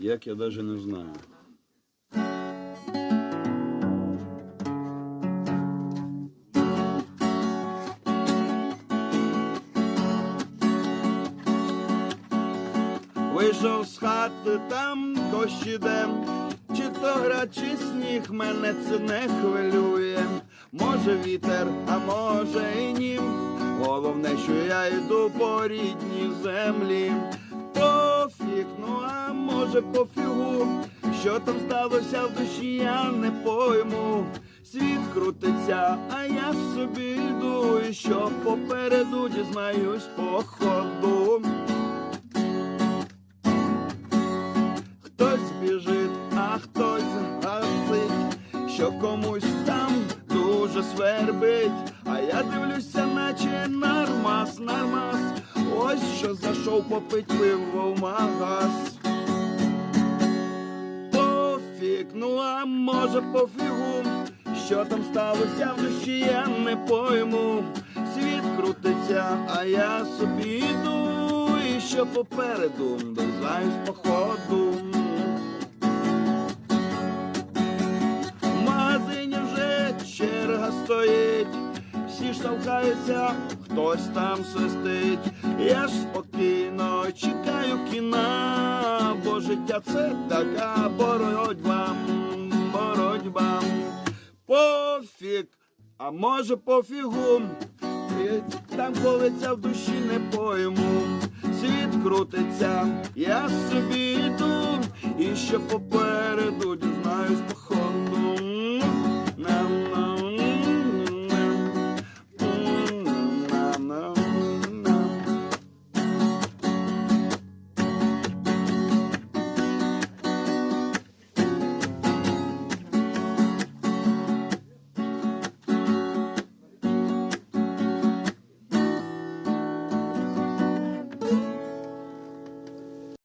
Як я навіть не знаю. Вийшов з хати, там дощ іде, чи то гра, чи сніг, мене це не хвилює. Може вітер, а може і ні. Головне, що я йду по рідній землі. Ну а може пофігу, що там сталося в душі, я не пойму. Світ крутиться, а я собі йду, і що попереду дізнаюсь по ходу. Хтось біжить, а хтось гасить, що комусь там дуже свербить. А я дивлюся, наче нормас, нормас. Ось що зайшов попить пиво в магаз. Може пофігу, що там сталося в душі, я не пойму. Світ крутиться, а я собі йду, і що попереду дознаюсь по ходу. В магазині вже черга стоїть, всі штовхаються, хтось там свистить. Я ж спокійно чекаю кіна, бо життя це така боротьба. Пофіг, а може пофігу. Там колиться в душі не пойму. Світ крутиться, я собі йду, і що попереду